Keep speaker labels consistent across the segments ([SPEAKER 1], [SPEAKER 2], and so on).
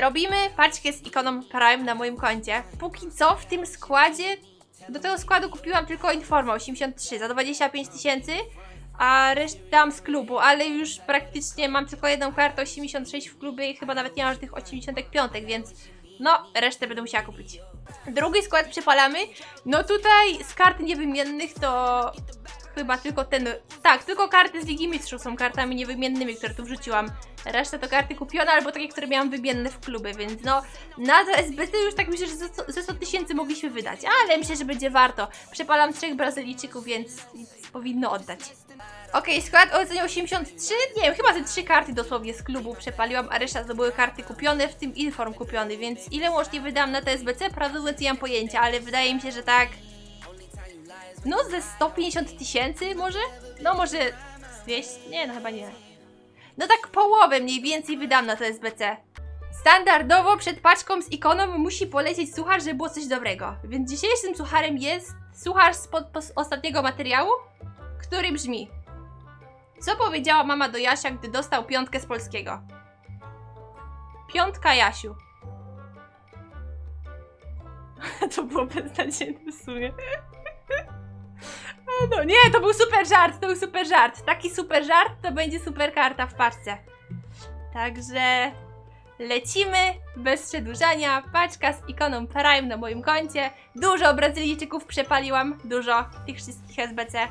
[SPEAKER 1] Robimy paczkę z ikoną Prime na moim koncie. Póki co w tym składzie, do tego składu kupiłam tylko Informa 83 za 25 tysięcy, a resztę dam z klubu, ale już praktycznie mam tylko jedną kartę 86 w klubie i chyba nawet nie mam tych 85, więc no, resztę będę musiała kupić. Drugi skład przepalamy. No tutaj z kart niewymiennych to chyba tylko ten. Tak, tylko karty z Ligi Mistrzów są kartami niewymiennymi, które tu wrzuciłam. Reszta to karty kupione albo takie, które miałam wymienne w klubie, więc no na to SBC już tak myślę, że ze 100 ze 100 tysięcy mogliśmy wydać, ale myślę, że będzie warto. Przepalam trzech Brazylijczyków, więc powinno oddać. Okej, skład o ocenie 83, nie wiem, chyba ze trzy karty dosłownie z klubu przepaliłam, a reszta to były karty kupione, w tym Inform kupiony, więc ile łącznie wydam na TSBC, prawdę mówiąc nie mam pojęcia, ale wydaje mi się, że tak... No ze 150 tysięcy może? No może z 200? Nie, no chyba nie. No tak połowę mniej więcej wydam na TSBC. Standardowo przed paczką z ikoną musi polecieć suchar, żeby było coś dobrego. Więc dzisiejszym sucharem jest suchar z ostatniego materiału, który brzmi Co powiedziała mama do Jasia, gdy dostał piątkę z polskiego? Piątka Jasiu. to było beznadziejne w sumie. No nie, to był super żart, to był super żart. Taki super żart to będzie super karta w paczce. Także lecimy bez przedłużania. Paczka z ikoną Prime na moim koncie. Dużo Brazylijczyków przepaliłam, dużo tych wszystkich SBC,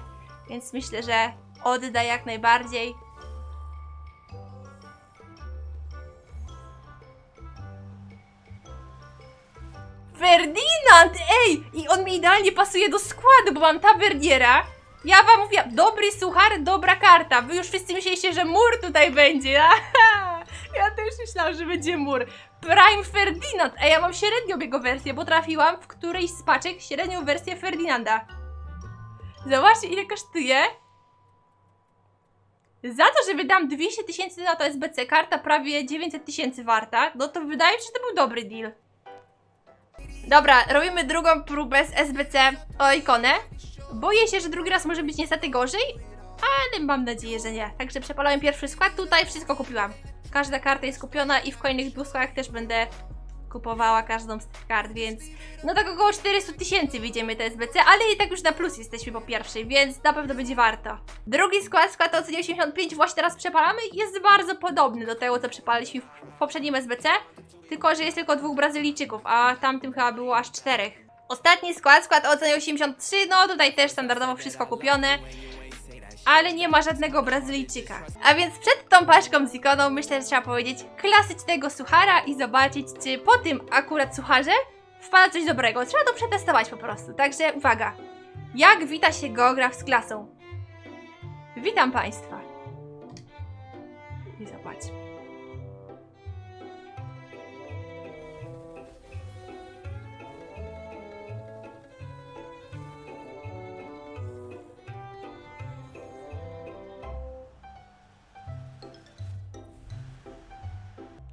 [SPEAKER 1] więc myślę, że odda jak najbardziej. Ferdinand! Ej! I on mi idealnie pasuje do składu, bo mam taberniera. Ja wam mówiłam, dobry suchar, dobra karta. Wy już wszyscy myśleliście, że mur tutaj będzie. Ja też myślałam, że będzie mur. Prime Ferdinand. A ja mam średnią jego wersję, bo trafiłam w którejś z paczek średnią wersję Ferdinanda. Zobaczcie, ile kosztuje. Za to, że wydam 200 tysięcy na to SBC, karta prawie 900 tysięcy warta, no to wydaje mi się, że to był dobry deal. Dobra, robimy drugą próbę z SBC o ikonę. Boję się, że drugi raz może być niestety gorzej, ale mam nadzieję, że nie. Także przepalałem pierwszy skład, tutaj wszystko kupiłam. Każda karta jest kupiona i w kolejnych składach też będę kupowała każdą z tych kart, więc no tak około 400 tysięcy wyjdziemy te SBC, ale i tak już na plus jesteśmy po pierwszej, więc na pewno będzie warto. Drugi skład, skład o cenie 85 właśnie teraz przepalamy jest bardzo podobny do tego, co przepalaliśmy w poprzednim SBC, tylko że jest tylko dwóch Brazylijczyków, a tamtym chyba było aż czterech. Ostatni skład, skład o ocenie 83, no tutaj też standardowo wszystko kupione, ale nie ma żadnego Brazylijczyka. A więc przed tą paczką z ikoną myślę, że trzeba powiedzieć klasycznego suchara i zobaczyć, czy po tym akurat sucharze wpada coś dobrego. Trzeba to przetestować po prostu. Także uwaga. Jak wita się geograf z klasą? Witam Państwa. I zobacz.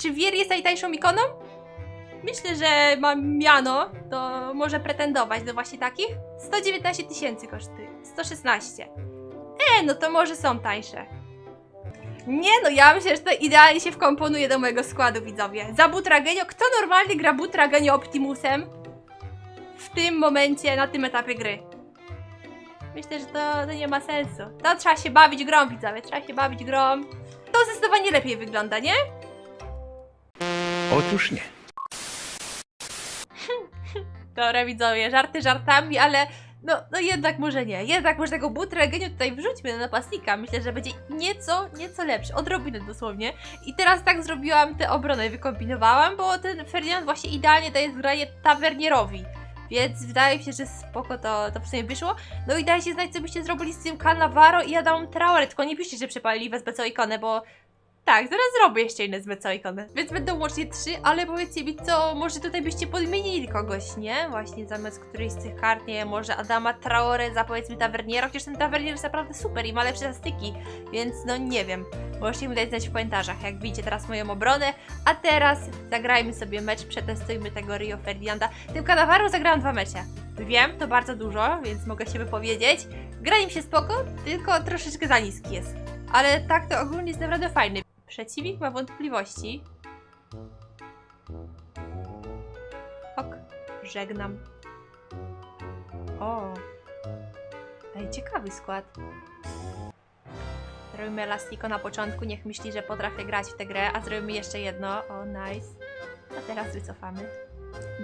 [SPEAKER 1] Czy Wier jest najtańszą ikoną? Myślę, że ma miano, to może pretendować do właśnie takich. 119 tysięcy kosztuje. 116. E, no to może są tańsze. Nie no, ja myślę, że to idealnie się wkomponuje do mojego składu, widzowie. Za Butragenio, kto normalnie gra Butragenio Optimusem w tym momencie, na tym etapie gry? Myślę, że to, to nie ma sensu. To trzeba się bawić grą, widzowie, trzeba się bawić grą. To zdecydowanie lepiej wygląda, nie?
[SPEAKER 2] Otóż nie.
[SPEAKER 1] Dobra, widzowie, żarty żartami, ale no, no jednak może nie. Jednak może tego butrageniu tutaj wrzućmy na napastnika. Myślę, że będzie nieco, nieco lepszy. Odrobinę dosłownie. I teraz tak zrobiłam tę obronę, wykombinowałam, bo ten Ferdynand właśnie idealnie daje zgranie tawernierowi. Więc wydaje mi się, że spoko to, to w sumie wyszło. No i dajcie znać, co byście zrobili z tym Cannavaro i Adamem Traore. Tylko nie piszcie, że przepalili was BCO ikonę, bo tak, zaraz zrobię jeszcze inne z BCO ikony. Więc będą łącznie trzy, ale powiedzcie mi, co może tutaj byście podmienili kogoś, nie? Właśnie zamiast którejś z tych kart, nie może Adama Traore za powiedzmy Taverniera, chociaż ten Tavernier jest naprawdę super i ma lepsze statyki, więc no nie wiem. Możecie mi dać znać w komentarzach, jak widzicie teraz moją obronę. A teraz zagrajmy sobie mecz, przetestujmy tego Rio Ferdinanda. Tym Cannavaro zagrałam dwa mecze. Wiem, to bardzo dużo, więc mogę się wypowiedzieć. Gra im się spoko, tylko troszeczkę za niski jest. Ale tak to ogólnie jest naprawdę fajny. Przeciwnik ma wątpliwości. Ok, żegnam. O, Ej, ciekawy skład. Zrobimy elastiko na początku, niech myśli, że potrafię grać w tę grę, a zrobimy jeszcze jedno. O, nice. A teraz wycofamy.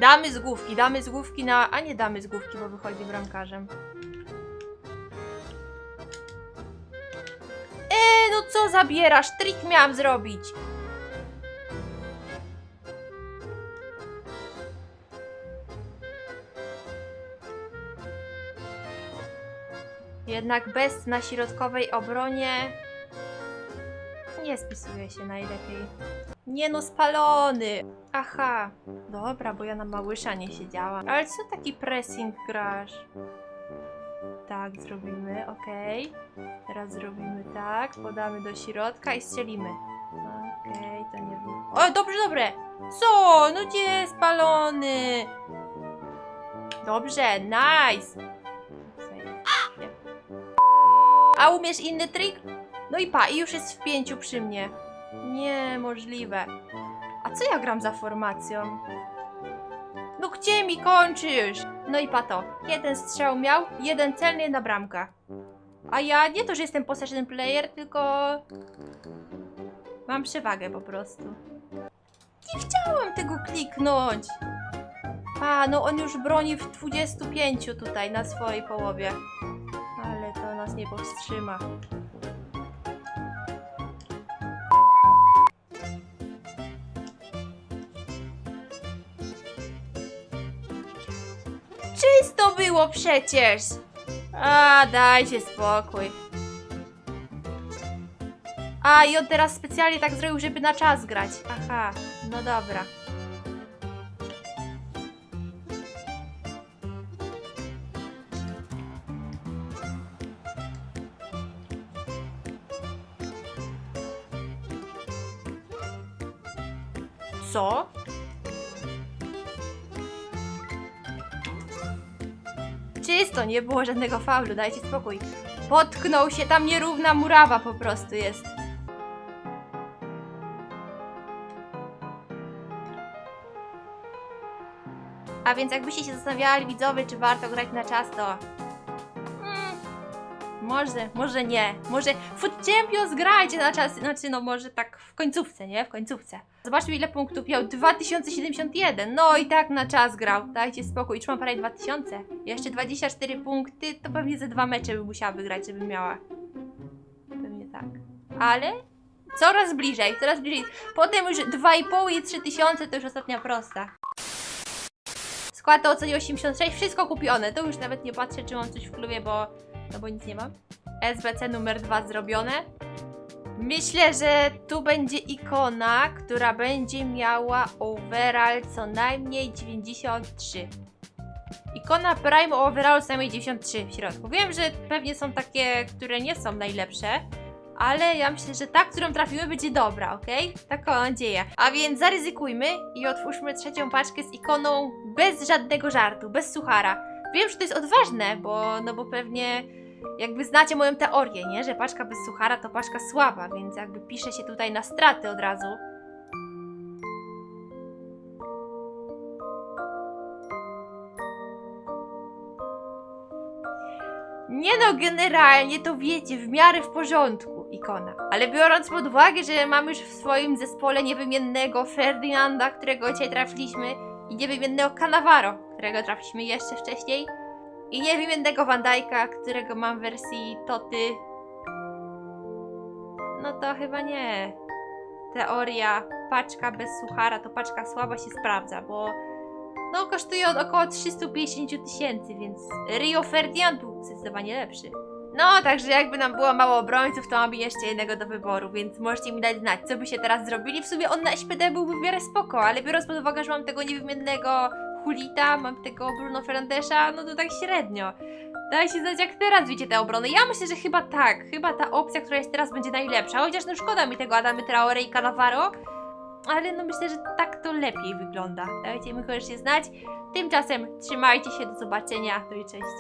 [SPEAKER 1] Damy z główki, damy z główki na... A nie damy z główki, bo wychodzi bramkarzem. Co zabierasz? Trik miałam zrobić. Jednak bez na środkowej obronie nie spisuje się najlepiej. Nie no, spalony! Aha, dobra, bo ja na małysza nie siedziałam. Ale co taki pressing grasz? Tak, zrobimy, okej. Teraz zrobimy tak, podamy do środka i strzelimy. Okej, to nie było. O, dobrze, dobre! Co? No gdzie spalony? Dobrze, nice! A umiesz inny trik? No i pa, i już jest w pięciu przy mnie. Niemożliwe. A co ja gram za formacją? No gdzie mi kończysz? No i pa to. Jeden strzał miał, jeden celny, jedna bramka. A ja nie to, że jestem possession player, tylko... Mam przewagę po prostu. Nie chciałam tego kliknąć. A, no on już broni w 25 tutaj na swojej połowie. Ale to nas nie powstrzyma. Czysto było przecież! A, dajcie spokój. A, i on teraz specjalnie tak zrobił, żeby na czas grać. Aha, no dobra. Co? Czysto, nie było żadnego faulu, dajcie spokój. Potknął się, tam nierówna murawa po prostu jest. A więc jakbyście się zastanawiali widzowie, czy warto grać na czas, to... Może, może nie. Może Foot Champions grajcie na czas, znaczy no może tak w końcówce, nie? W końcówce. Zobaczmy ile punktów miał. 2071. No i tak na czas grał. Dajcie spokój. Już mam prawie 2000. Jeszcze 24 punkty, to pewnie ze dwa mecze by musiała wygrać, żeby miała. Pewnie tak. Ale coraz bliżej, coraz bliżej. Potem już 2,5 i 3000 to już ostatnia prosta. Skład to ocenił 86, wszystko kupione. To już nawet nie patrzę, czy mam coś w klubie, bo, no bo nic nie mam. SBC numer 2 zrobione. Myślę, że tu będzie ikona, która będzie miała overall co najmniej 93. Ikona Prime overall co najmniej 93 w środku. Wiem, że pewnie są takie, które nie są najlepsze, ale ja myślę, że ta, którą trafimy, będzie dobra, ok? Taką nadzieję. A więc zaryzykujmy i otwórzmy trzecią paczkę z ikoną bez żadnego żartu, bez suchara. Wiem, że to jest odważne, bo, no bo pewnie jakby znacie moją teorię, nie? Że paczka bez suchara to paczka słaba, więc jakby pisze się tutaj na straty od razu. Nie no, generalnie to wiecie, w miarę w porządku, ikona. Ale biorąc pod uwagę, że mamy już w swoim zespole niewymiennego Ferdynanda, którego dzisiaj trafiliśmy, i niewymiennego Cannavaro, którego trafiliśmy jeszcze wcześniej, i niewymiennego Van Dijk'a, którego mam w wersji Toty. No to chyba nie. Teoria paczka bez suchara to paczka słaba się sprawdza, bo no kosztuje on około 350 tysięcy, więc Rio Ferdinand był zdecydowanie lepszy. No, także jakby nam było mało obrońców, to mamy jeszcze jednego do wyboru, więc możecie mi dać znać, co by się teraz zrobili. W sumie on na SPD byłby w miarę spoko, ale biorąc pod uwagę, że mam tego niewymiennego Hulita, mam tego Bruno Fernandesza, no to tak średnio. Dajcie znać, jak teraz widzicie te obrony. Ja myślę, że chyba tak, chyba ta opcja, która jest teraz, będzie najlepsza. Chociaż no szkoda mi tego Adamy Traore i Cannavaro, ale no myślę, że tak to lepiej wygląda. Dajcie mi koniecznie znać. Tymczasem trzymajcie się, do zobaczenia, no i cześć.